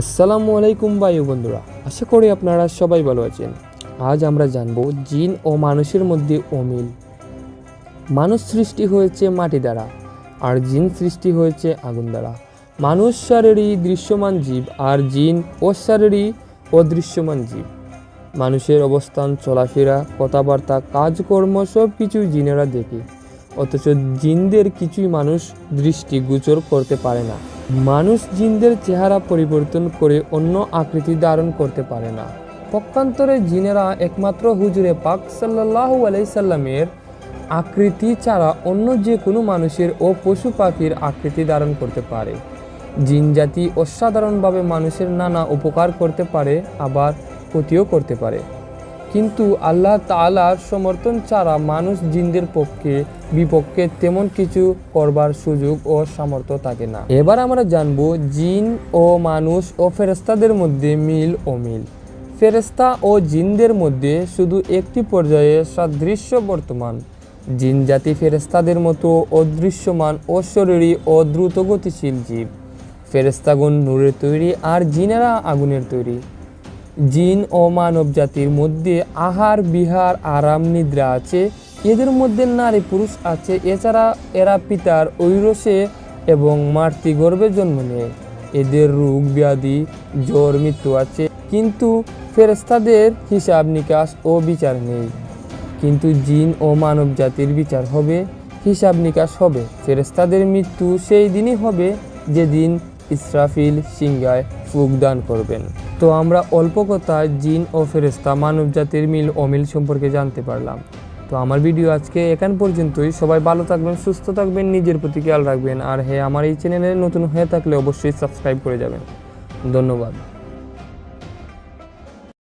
আসসালামু আলাইকুম বায়ু বন্ধুরা, আশা করি আপনারা সবাই ভালো আছেন। আজ আমরা জানব জিন ও মানুষের মধ্যে অমিল। মানুষ সৃষ্টি হয়েছে মাটি দ্বারা, আর জিন সৃষ্টি হয়েছে আগুন দ্বারা। মানুষ শারীরই দৃশ্যমান জীব, আর জিন অশারীরই অদৃশ্যমান জীব। মানুষের অবস্থান, চলাফেরা, কথাবার্তা, কাজকর্ম সব কিছুই জিনেরা দেখে। অথচ জিনদের কিছুই মানুষ দৃষ্টি দৃষ্টিগোচর করতে পারে না। মানুষ জিনদের চেহারা পরিবর্তন করে অন্য আকৃতি ধারণ করতে পারে না। পক্ষান্তরে জিনেরা একমাত্র হুজুরে পাক সাল্লাহু আলাইসাল্লামের আকৃতি ছাড়া অন্য যে কোনো মানুষের ও পশু পাখির আকৃতি ধারণ করতে পারে। জিন জাতি অসাধারণভাবে মানুষের নানা উপকার করতে পারে, আবার ক্ষতিও করতে পারে। কিন্তু আল্লাহ তাআলার সমর্থন ছাড়া মানুষ জিনদের পক্ষে, বিপক্ষে তেমন কিছু করবার সুযোগ ও সামর্থ্য থাকে না। এবার আমরা জানব জিন ও মানুষ ও ফেরেস্তাদের মধ্যে মিল ও মিল। ফেরেস্তা ও জিনদের মধ্যে শুধু একটি পর্যায়ে সাদৃশ্য বর্তমান। জিন জাতি ফেরেস্তাদের মতো অদৃশ্যমান অশরীরী ও দ্রুত গতিশীল জীব। ফেরেস্তাগুন নূরের তৈরি আর জিনেরা আগুনের তৈরি। জিন ও মানব জাতির মধ্যে আহার, বিহার আরাম নিদ্রা আছে। এদের মধ্যে নারী, পুরুষ আছে। এছাড়া এরা পিতার ঐরসে এবং মাতৃগর্ভে জন্ম নেয়। এদের রোগ, ব্যাধি, জ্বর, মৃত্যু আছে। কিন্তু ফেরেস্তাদের হিসাব নিকাশ ও বিচার নেই। কিন্তু জিন ও মানব জাতির বিচার হবে, হিসাব নিকাশ হবে। ফেরেস্তাদের মৃত্যু সেই দিনই হবে যেদিন ইসরাফিল সিংগায় ফুকদান করবেন। তো আমরা অল্প কথায় জিন ও ফেরেস্তা মানব জাতির মিল অমিল সম্পর্কে জানতে পারলাম। তো আমার ভিডিও আজকে এখান পর্যন্তই। সবাই ভালো থাকবেন, সুস্থ থাকবেন, নিজের প্রতি খেয়াল রাখবেন। আর হ্যাঁ আমার এই চ্যানেলে নতুন হয়ে থাকলে অবশ্যই সাবস্ক্রাইব করে যাবেন। ধন্যবাদ।